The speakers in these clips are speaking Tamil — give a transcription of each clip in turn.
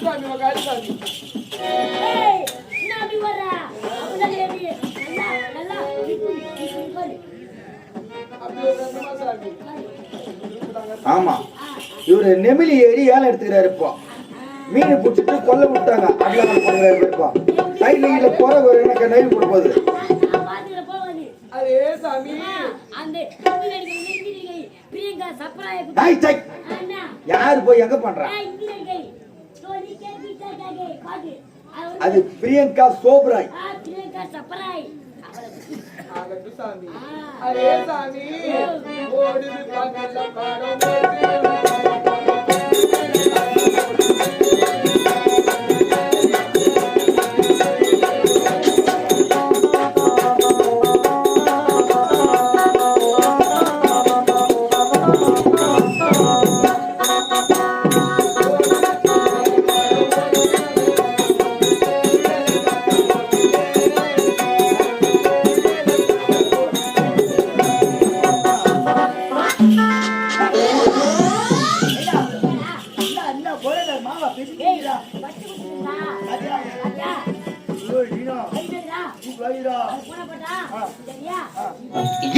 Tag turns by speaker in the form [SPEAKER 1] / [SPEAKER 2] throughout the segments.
[SPEAKER 1] சாமி உக்காரு சாமி
[SPEAKER 2] ஆமா. இவரு நெமிலி ஏறி ஏலம் எடுத்துக்கிறாரு இப்போ. மீன் பிடிச்சிட்டு கொல்ல விட்டாங்க. அடியாமல் போடுறாரு இப்போ. சைட்ல இல்ல போற ஒரு எனக்கு நெய் கொடுப்பது.
[SPEAKER 1] அதே சாமி.
[SPEAKER 3] அந்த
[SPEAKER 2] யாரு போய் எங்க பண்றா.
[SPEAKER 3] அது
[SPEAKER 2] பிரியங்கா சோப்ராய்.
[SPEAKER 3] பிரியங்கா சப்ராய்.
[SPEAKER 1] ஆகட்டும் சாமி. ஓடுது பகல்ல படம்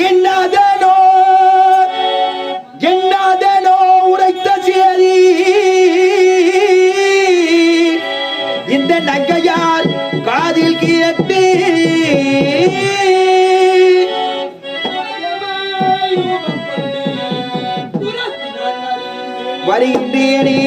[SPEAKER 2] என்னாதனோ என்னாதனோ உரைத்த சேரி இந்த நங்கையார் காதில் கேட்டு வருகின்றேனே.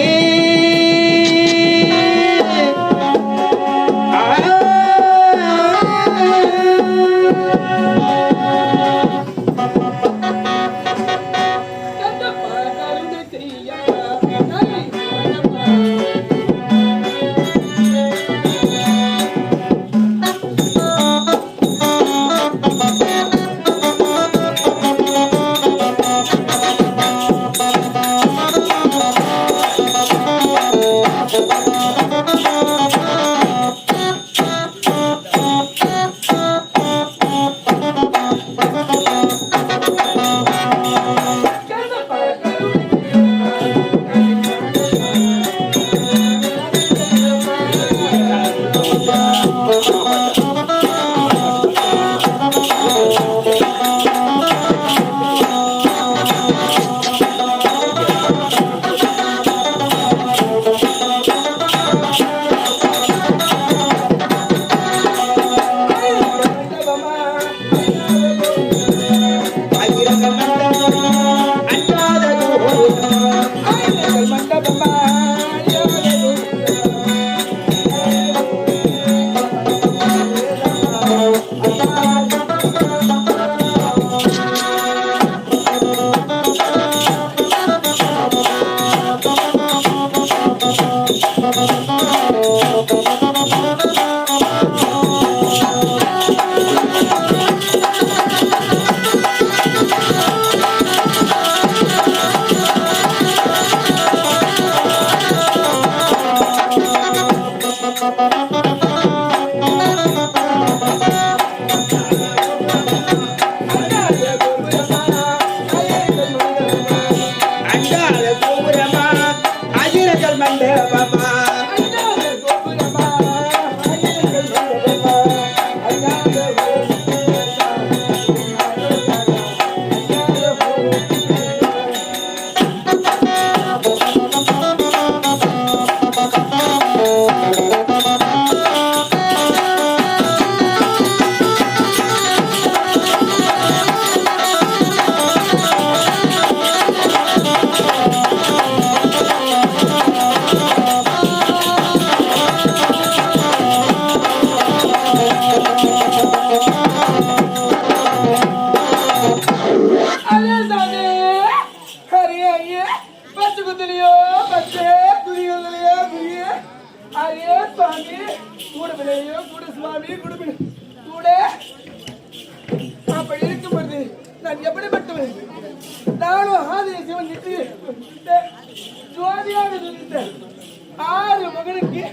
[SPEAKER 1] மகனுக்கு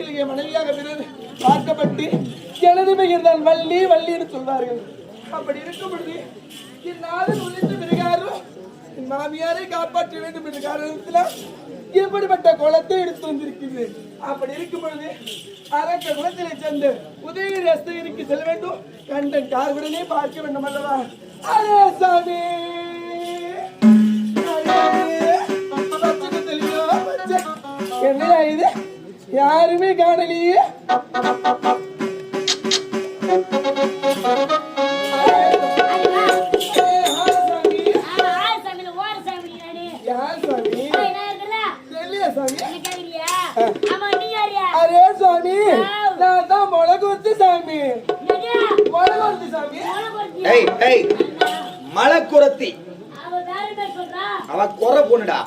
[SPEAKER 1] இளைய மனைவியாக பிறகு பார்க்கப்பட்டு எனது பெயர் தான் வள்ளி வள்ளின்னு சொல்வார்கள். அப்படி இருக்கும் பொழுது என் உழைத்து உழைத்த பிறகாரும் என் மாமியாரை காப்பாற்ற வேண்டும் என்ற காரணத்தில் இப்படிப்பட்ட குளத்தை எடுத்து வந்திருக்குது அப்படி இருக்கும் பொழுது அரக்க குளத்திலே சென்று உதயகிரி அஸ்தகிரிக்கு செல்ல வேண்டும். கண்டன் கார்வுடனே பார்க்க வேண்டும் அல்லவா? அரே என்னடா
[SPEAKER 3] ஆமா, நீ காணலையே.
[SPEAKER 1] அரே சாமி நான் தான் மொளகுத்து சாமி. மொளகுத்து சாமி.
[SPEAKER 3] மலக்குரத்தி கொட்டியா?
[SPEAKER 2] ஏய் ஏய் மலை குரத்தி
[SPEAKER 3] அவ வேற பேர் சொல்றா.
[SPEAKER 2] அவ குறை பொண்ணுடா.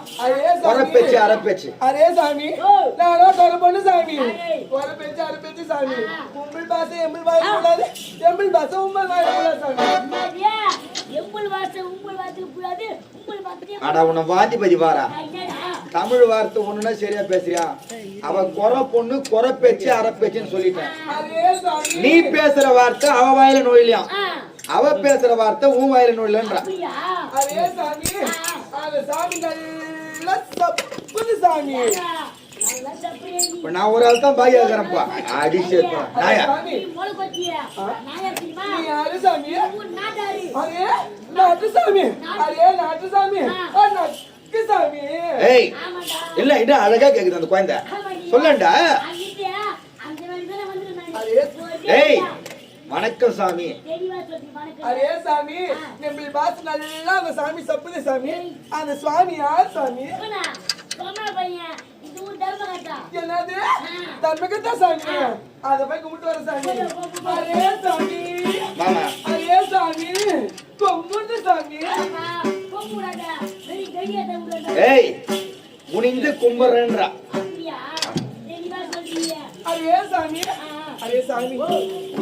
[SPEAKER 2] குறை பேச்சு அரை பேச்சு.
[SPEAKER 1] அரே சாமி. நானா கொலை பண்ணு சாமி.
[SPEAKER 3] அரே.
[SPEAKER 1] கொலை பேச்சு அரை பேச்சு சாமி. உங்கள் பாசை எம்பிள் வாய கூடாது. எம்பிள் பாசை கூடாது
[SPEAKER 3] உம்புல் வாசத்துக்கு கூடாது. உம்புல்
[SPEAKER 2] அடா வாதிபதி வாரா? தமிழ் வார்த்தை ஒண்ணுன்னா சரியா பேசுறியா? அவ குறை பொண்ணு குறை பேச்சு அரை பேச்சுன்னு சொல்லிட்டேன்
[SPEAKER 1] அரே சாமி.
[SPEAKER 2] நீ பேசுற வார்த்தை அவ வாயில நோயிலையாம் அவ பேசுற வார்த்தை உன் வாயில நோயிலன்றா
[SPEAKER 1] சாமி நல்லா சப்புது சாமி.
[SPEAKER 2] நான் ஒரு ஆள் தான் பாய் ஆகிறேன்ப்பா. அடிச்சு நாயா?
[SPEAKER 3] யார்
[SPEAKER 1] சாமி. அரே நாட்டு சாமி. அரே நாட்டு சாமி. நக்கு சாமி.
[SPEAKER 2] ஏய்
[SPEAKER 3] ஆமாடா.
[SPEAKER 2] இல்ல இது அழகா கேக்குது அந்த குழந்தை. சொல்லண்டா? ஏய் வணக்கம் சாமி.
[SPEAKER 3] தெளிவா சொல்லி வணக்கம்.
[SPEAKER 1] அரே சாமி நம்மள பாத்து நல்லா அந்த சாமி சப்புது சாமி. அந்த சுவாமி யார் சாமி. என்னது? தர்மகத்தா சாமி? அத போய் கும்பிட்டு வர சாமி. அரே சாமி. அரே சாமி. கொம்புண்டு சாமி.
[SPEAKER 2] ஏய் குனிந்து கும்புறேன்றா.
[SPEAKER 1] அரே சாமி. அரே சாமி.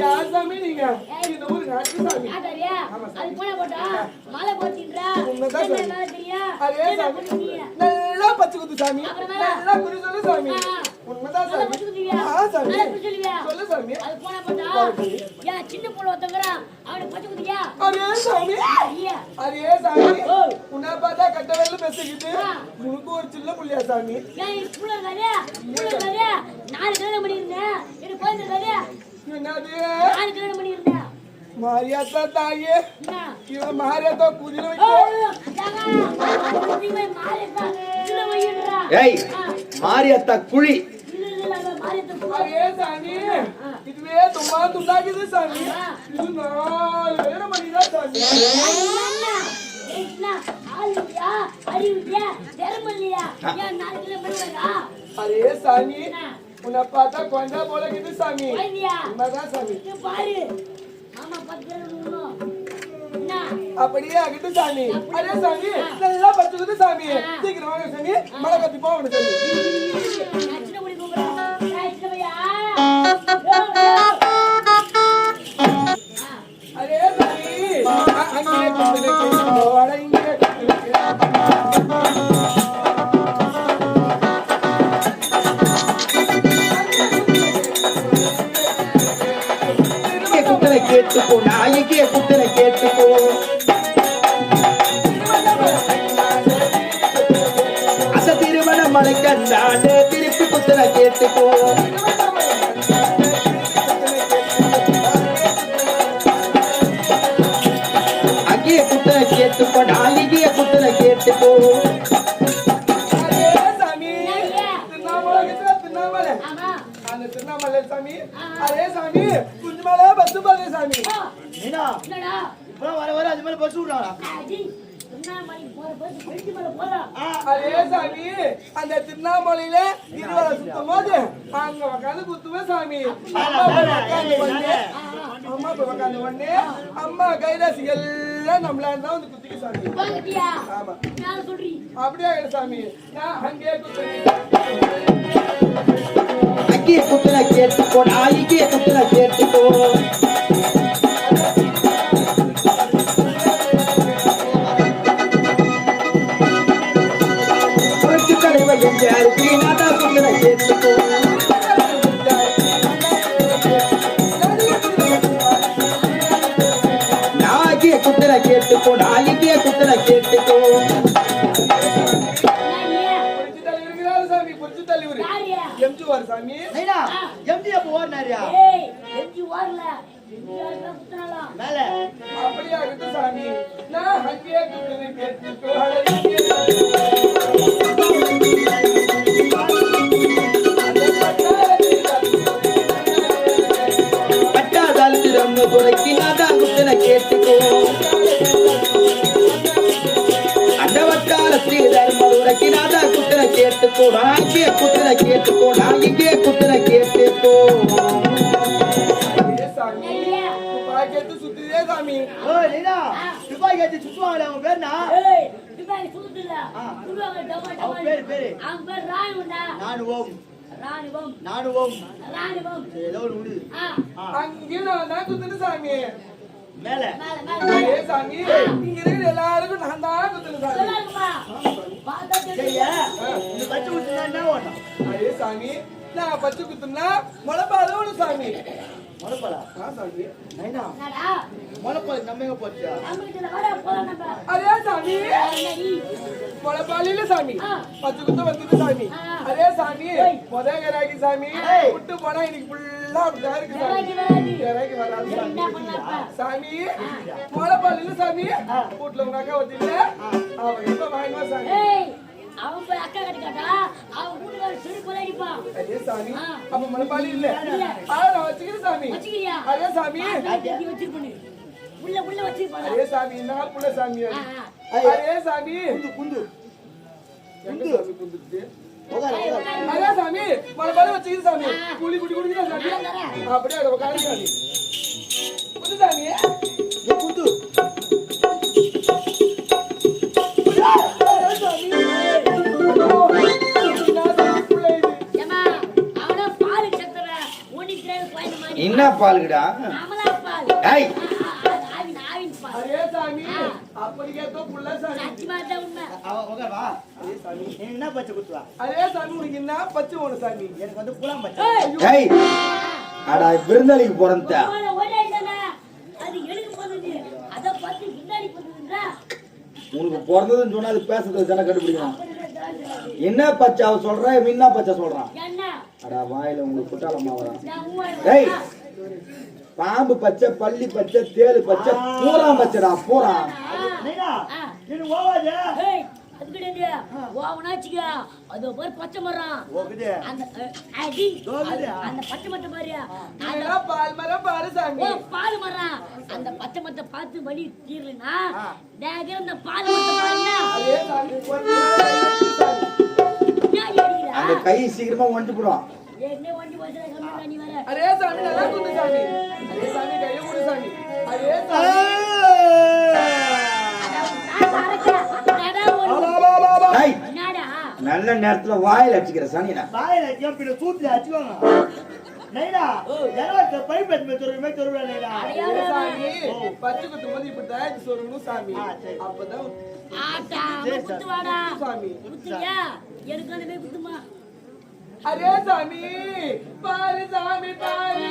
[SPEAKER 1] யார் சாமி நீங்க? இந்த ஊரு நாட்டு சாமி?
[SPEAKER 3] அது போனா போட்டா, மாலை தெரியா?
[SPEAKER 1] அரே சாமி? நல்லா பச்சை குத்து சாமி? நல்லா குறி சொல்லு சாமி. உண்மைதான் சாமி? சொல்லு சாமி.
[SPEAKER 3] அது போனா போட்டா, ஏன் சின்ன புள்ள ஒருத்தங்கிறான், அவனுக்கு பச்சை குத்தியா?
[SPEAKER 1] அரே சாமி
[SPEAKER 3] ஐயா,
[SPEAKER 1] அரே சாமி.
[SPEAKER 3] ஓ.
[SPEAKER 1] உன்னை பார்த்தா கட்ட வெள்ள பேசிக்கிட்டு
[SPEAKER 3] ஆ.
[SPEAKER 1] உனக்கு ஒரு சின்ன புள்ளியா சாமி.
[SPEAKER 3] புள்ள? நாலு கல்யாணம்.
[SPEAKER 1] மாரியாத்தா தாயே? இவன் குதிரை.
[SPEAKER 2] ஏய் குழி.
[SPEAKER 1] இதுவே சாமி. உன்னை பார்த்தா கொஞ்சா போல இருக்குது சாமி? உண்மைதான் சாமி.
[SPEAKER 3] பாரு. ஆமா, பத்து?
[SPEAKER 1] அப்படியே ஆகிட்டு சாமி. அரே சாமி நல்லா பச்சுக்குது சாமி. சீக்கிரம் வாங்க சாமி. மழை கத்தி போகணும் சாமி.
[SPEAKER 2] குட்டனை கேட்டுப்போ நாயகிய குட்டனை கேட்டுப்போ
[SPEAKER 1] அரே சாமி திருநாமலை சாமி அரே சாமி. குஞ்சு மேல பத்து பாரு சாமி.
[SPEAKER 2] மீனா.
[SPEAKER 3] என்னடா?
[SPEAKER 2] இப்ப வர வர அது மேல பஸ் விடுறாங்க
[SPEAKER 3] அடி, திருவண்ணாமலைக்கு போற பஸ் பெருக்கி மேல போறா.
[SPEAKER 1] அரே சாமி. அந்த திருநாமலையில இருவரை சுத்தும் போது அங்க உட்காந்து குத்துவேன் சாமி. அம்மா உட்காந்து போய் உட்காந்து உடனே அம்மா கைலாசி எல்லாம் நம்மளா இருந்தா வந்து குத்திக்கு சாமி? ஆமா. அப்படியே சாமி. நான் அங்கேயே
[SPEAKER 2] குட்டனை கேட்டுப்போ
[SPEAKER 4] பேரு பேரு.
[SPEAKER 3] அவன் பேர் ராணுவம்டா.
[SPEAKER 4] நானுவோம்
[SPEAKER 3] ராணுவம்,
[SPEAKER 4] நானுவோம்
[SPEAKER 3] ராணுவம்.
[SPEAKER 4] ஏதோ
[SPEAKER 1] நான் தான் குத்துனேன் சாமி.
[SPEAKER 4] மேல.
[SPEAKER 1] ஏ சாமி. இங்க இருக்கிற எல்லாருக்கும் நான் தான் குத்துனேன் சாமி.
[SPEAKER 3] நல்லா இருக்குமா? பார்த்தா
[SPEAKER 4] சரியா
[SPEAKER 3] தெரியும்.
[SPEAKER 4] இந்த பச்சை குத்துனா என்ன ஓட்டம்?
[SPEAKER 1] அதே சாமி. நான் பச்சை குத்துனா முளைப்பாத ஒண்ணு சாமி.
[SPEAKER 4] முளைப்பலா?
[SPEAKER 1] ஆ சாமி.
[SPEAKER 4] நைனா?
[SPEAKER 3] என்னடா?
[SPEAKER 4] முளைப்பல நம்ம எங்க போச்சா?
[SPEAKER 3] நம்மகிட்ட இந்த வாடா போலாம் நம்ம.
[SPEAKER 1] அதே சாமி. முளைப்பாலில சாமி. பச்சை குத்த வந்துட்டு சாமி. அதே சாமி. முத கராக்கி சாமி. விட்டு போனா இன்னைக்கு ஃபுல்லா அப்படிதான் இருக்கு சாமி. கராக்கி வராது. சாமி.
[SPEAKER 3] இப்ப?
[SPEAKER 1] சாமி வீட்டுல உங்க அக்கா எப்ப வாங்கினா சாமி?
[SPEAKER 3] ஏய், அவன் போய் அக்கா கட்டிக்காட்டா அவன் வீட்டுக்காரர் செருப்புல அடிப்பான்.
[SPEAKER 1] அதே சாமி. அப்ப முளைப்பாலி இல்ல.
[SPEAKER 3] இல்ல.
[SPEAKER 1] ஆ நான் வச்சுக்கிறேன் சாமி. அதே சாமி.
[SPEAKER 3] வச்சிருப்பனு உள்ள உள்ள வச்சிருப்பான்
[SPEAKER 1] அதே சாமி நான் புள்ள சாமி அதே? சாமி.
[SPEAKER 4] குந்து குந்து.
[SPEAKER 1] எங்க சாமி
[SPEAKER 4] உட்காரு
[SPEAKER 1] அதே சாமி மலைப்பாடு வச்சுக்கிது சாமி. குழி குடி குடிக்கிறா சாமி. அப்படியே அதை உட்காரு சாமி. குத்து சாமி.
[SPEAKER 4] குந்து.
[SPEAKER 3] ஏம்மா, அவனா பால் சக்கரை, ஒண்ணு கிராம் கோயில் மாதிரி.
[SPEAKER 2] என்ன பாலுக்குடா
[SPEAKER 3] அமலா பால்.
[SPEAKER 2] ஏய்.
[SPEAKER 3] ஆ, ஆ, ஆ, ஆவின், ஆவின் பால்.
[SPEAKER 1] அதே சாமி புள்ள சாமி சாமி
[SPEAKER 4] நீ என்ன பச்சை குத்துவா?
[SPEAKER 1] அதே சாமி உனக்கு என்ன பச்சை ஒண்ணு சாமி?
[SPEAKER 4] எனக்கு வந்து புலாம் பச்சை.
[SPEAKER 3] ஏய்,
[SPEAKER 2] ஏய் அடா விருந்தாளிக்கு
[SPEAKER 3] பிறந்ததுன்றா.
[SPEAKER 2] உனக்கு பிறந்ததுன்னு சொன்னா அது பேசுறது தானே கண்டுபிடிக்கணும். என்ன பச்சை அவ சொல்றா என்ன பச்சை சொல்றான்
[SPEAKER 3] என்ன?
[SPEAKER 2] அடா வாயில உங்களுக்கு குட்டாளமா வரான்.
[SPEAKER 3] வரேன்.
[SPEAKER 2] பாம்பு பச்சை பள்ளி பச்சை தேளு பச்சை பூரா பச்சைடா பூரா
[SPEAKER 4] எனக்கு ஓவாது
[SPEAKER 3] ஏய், அது கிடையாது. ஓவனாச்சுக்க. அதோ பாரு பச்சை மரம்.
[SPEAKER 4] ஓகுது
[SPEAKER 3] அந்த அடி. அந்த பச்சை பாரு.
[SPEAKER 1] அதெல்லாம் பால் மரம் பாரு சாமி
[SPEAKER 3] ஓ, பால் மரம். அந்த பச்சை மரத்தை பார்த்து வலி தீரலைன்னா,
[SPEAKER 4] ஆ.
[SPEAKER 3] நேரா அந்த பால் மரத்தை
[SPEAKER 1] ஒரு
[SPEAKER 3] அடிக்கிறா.
[SPEAKER 2] அந்த கை சீக்கிரமா வந்துட்டு போடும்
[SPEAKER 3] ஏற்கனவே வண்டி போச்சுடா, கம்மியா நீ வர.
[SPEAKER 1] அதே சாமி நல்லா சாமி அதே சாமி கையை கொடு சாமி அதே சாமி
[SPEAKER 2] நல்ல நேரத்துல வாயில அடிச்சுக்கிற சனினா
[SPEAKER 4] வாயில ஜம்பில சூத்துல அடிச்சுவாங்க நைனா ஜனவரி பைப் எடுத்து தொருமே தொருவே நைனா.
[SPEAKER 1] அதே சாமி? பச்சை குத்தும் போது இப்படிதான் இது சொல்லணும் சாமி. அப்பதான்
[SPEAKER 3] குத்துவாடா.
[SPEAKER 1] சாமி?
[SPEAKER 3] எனக்கு குத்துமா?
[SPEAKER 1] அதே சாமி பாரு சாமி பாரு.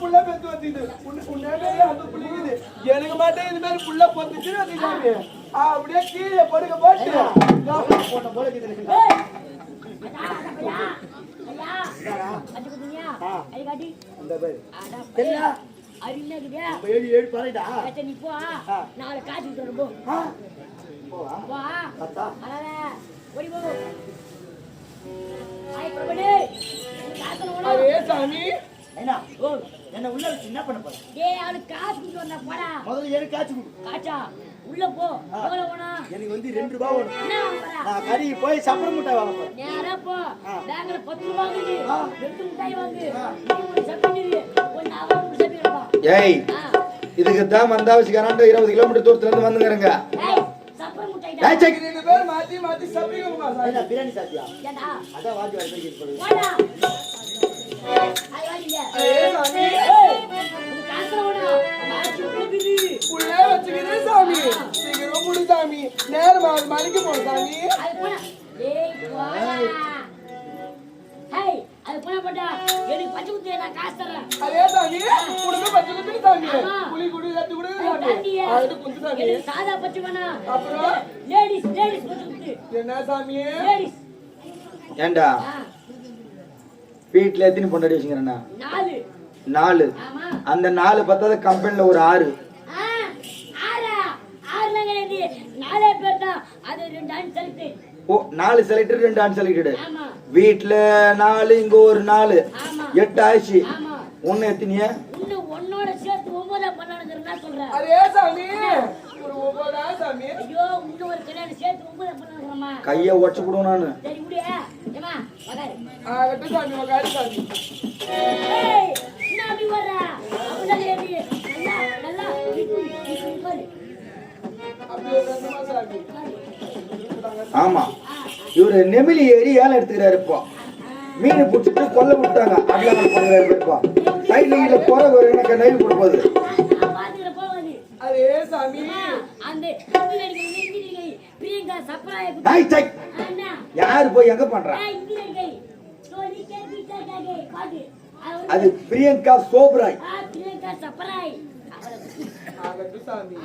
[SPEAKER 1] புள்ள பெத்து வச்சுது உன்னை அந்த புள்ளிக்குது எனக்கு மட்டும் இது மாதிரி புள்ள பொத்துச்சு அது சாமி அப்படியே கீழே படுக்க போட்டு.
[SPEAKER 4] போட்ட போல. ஏழு ஏழு பறைடா.
[SPEAKER 3] ஏத்த நீ போ. நாளை காசு வரேன், போ.
[SPEAKER 4] போவா?
[SPEAKER 3] வா.
[SPEAKER 4] கத்தா
[SPEAKER 3] அடாத. ஓடி போ. ஆய், பிரபுடே. காத்துல ஓடு.
[SPEAKER 1] சாமி.
[SPEAKER 4] நைனா என்ன உள்ள வச்சு என்ன பண்ண போற?
[SPEAKER 3] டேய், அவனுக்கு காசு கொடுத்து வந்தா போடா.
[SPEAKER 4] முதல்ல ஏழு காய்ச்சி கொடு.
[SPEAKER 3] காச்சா, உள்ள போ. எவ்வளவு வேணும்
[SPEAKER 4] எனக்கு வந்து ரெண்டு ரூபா வேணும்.
[SPEAKER 3] என்ன?
[SPEAKER 4] நான் கறி போய் சப்பர முட்டை வாங்க போறேன்.
[SPEAKER 3] நேரா போ. பேங்க்ல பத்து ரூபா வாங்குது. ரெண்டு மிட்டாய் வாங்கு. ஒரு சப்பிடுது கொஞ்சம் அவன் ஒரு சப்பிடுப்பா
[SPEAKER 2] ஏய் இதுக்கு தான் மந்தாவசிக்கான இருபது கிலோமீட்டர் தூரத்துல இருந்து வந்துங்கிறங்க.
[SPEAKER 3] ஏய் சப்பர முட்டாய்
[SPEAKER 2] ஏய் செக்
[SPEAKER 1] ரெண்டு பேர் மாத்தி மாத்தி
[SPEAKER 4] என்ன பிரியாணி
[SPEAKER 3] ஏண்டா
[SPEAKER 4] அதான்
[SPEAKER 3] காசு
[SPEAKER 1] சாமி சீக்கிரம் புடி. சாமி நேரம் ஆறு மணிக்கு போ சாமி
[SPEAKER 3] அதே
[SPEAKER 1] சாமி பச்சை சாமி புளி குடி சாமி அது சாமி
[SPEAKER 3] சாதா பச்சை
[SPEAKER 1] அப்புறம்
[SPEAKER 3] லேடிஸ் லேடிஸ்
[SPEAKER 1] என்ன சாமி
[SPEAKER 2] ஏண்டா? வீட்டுல எத்தனை பொண்டாடி வச்சுக்கிறேன்னா?
[SPEAKER 3] நாலு.
[SPEAKER 2] நாலு.
[SPEAKER 3] ஆமா.
[SPEAKER 2] அந்த நாலு பத்தாவது கம்பெனில ஒரு ஆறு. ஓ நாலு செலக்டட் ரெண்டு அன்செலக்டடு
[SPEAKER 3] ஆமா.
[SPEAKER 2] வீட்டுல நாலு இங்க ஒரு நாலு.
[SPEAKER 3] ஆமா.
[SPEAKER 2] எட்டு ஆயிடுச்சு.
[SPEAKER 3] ஆமா.
[SPEAKER 2] ஒண்ணு எத்தனைய?
[SPEAKER 3] இன்னும் ஒன்னோட சேர்த்து ஒன்பதா பண்ணானுங்கிறதா சொல்றேன். ஐயோ இன்னும் ஒரு கல்யாணம் சேர்த்து ஒன்பதா பண்ணானுங்கிறமா
[SPEAKER 2] கைய உடச்சு விடுவோம் நானு.
[SPEAKER 3] சரி ஏமா வகாரு
[SPEAKER 1] சாமி சாமி.
[SPEAKER 3] ஏய் என்ன அப்படி நல்லா நல்லா
[SPEAKER 1] சாமி
[SPEAKER 2] ஆமா. இவரு நெமிலி ஏறி ஏலம் எடுத்துக்கிறாரு இப்போ. மீன் பிடிச்சிட்டு கொல்ல விட்டாங்க அப்படிலாம் பண்ணுறாரு இப்போ சைட்ல கீழே போற ஒரு எனக்கு நெய் கொடுப்பது
[SPEAKER 3] நான் பாத்துக்கிற போவாது
[SPEAKER 1] அதே சாமி
[SPEAKER 3] அந்த இந்தியில் இருக்கிற இந்தியில் பிரியங்கா சப்ராய
[SPEAKER 2] டாய் செக்
[SPEAKER 3] அண்ணா
[SPEAKER 2] யாரு போய் எங்க பண்றா? அது பிரியங்கா சோப்ராய்.
[SPEAKER 1] சாமி.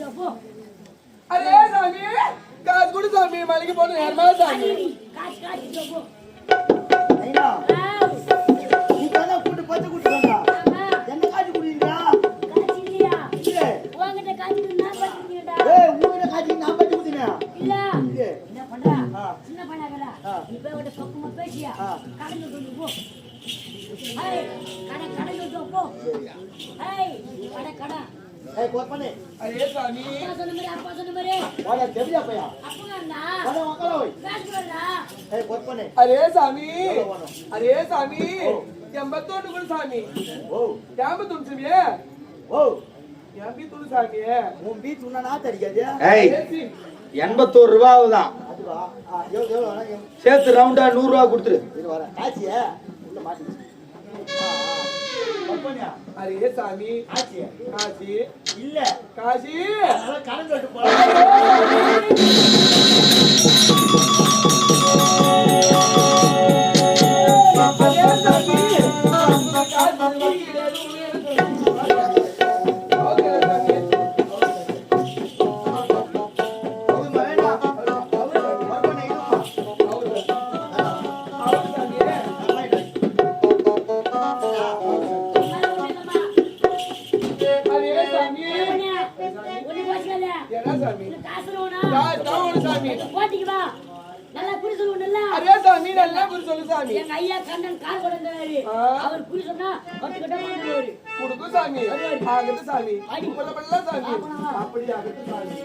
[SPEAKER 3] காசு
[SPEAKER 1] அதே சாமி காசு கொடு சாமி மலைக்கு போன நேரமா சாமி.
[SPEAKER 3] காசு காசு
[SPEAKER 4] கூட்டு பச்சை கூட்டு என்ன
[SPEAKER 3] காசு காசு
[SPEAKER 4] ஏய் உங்ககிட்ட காட்சி நான் குடினேன்
[SPEAKER 3] இல்ல.
[SPEAKER 4] இல்ல.
[SPEAKER 3] என்ன பண்ற. சின்ன. நீ போய் அவட்ட பக்கமா பேசியா. கடந்து கொண்டு போ. கடை கொண்டு போ. ஏய் கடை கடை.
[SPEAKER 4] ஏய் கோட் பண்ணு.
[SPEAKER 1] அதே சாமி.
[SPEAKER 4] எவ்வளவு வேணும்?
[SPEAKER 1] அதே சாமி.
[SPEAKER 4] ஓ.
[SPEAKER 1] சாமி.
[SPEAKER 4] ஓ.
[SPEAKER 1] எண்பத்தொன்னு சாமியே
[SPEAKER 4] உன் அடிக்காது
[SPEAKER 2] ஏய்
[SPEAKER 1] ஏசி.
[SPEAKER 2] எண்பத்தோரு ரூபா ஆகுதான் சேர்த்து ரவுண்டா நூறு ரூபா கொடுத்துரு.
[SPEAKER 4] காட்சிய உள்ள மாட்டி
[SPEAKER 1] அதே சாமி. காசி.
[SPEAKER 4] இல்ல.
[SPEAKER 1] காசி.
[SPEAKER 4] கடன் கட்டு போறேன்
[SPEAKER 1] சொல்லு சாமி
[SPEAKER 3] எங்க ஐயா கண்ணன் கொண்டாரு
[SPEAKER 1] ஆ.
[SPEAKER 3] அவர் குறி சொன்னா பத்து கட்ட மாட்டாரு
[SPEAKER 1] குடுக்கு சாமி. ஆகட்டு சாமி. அப்படி ஆகட்டு சாமி.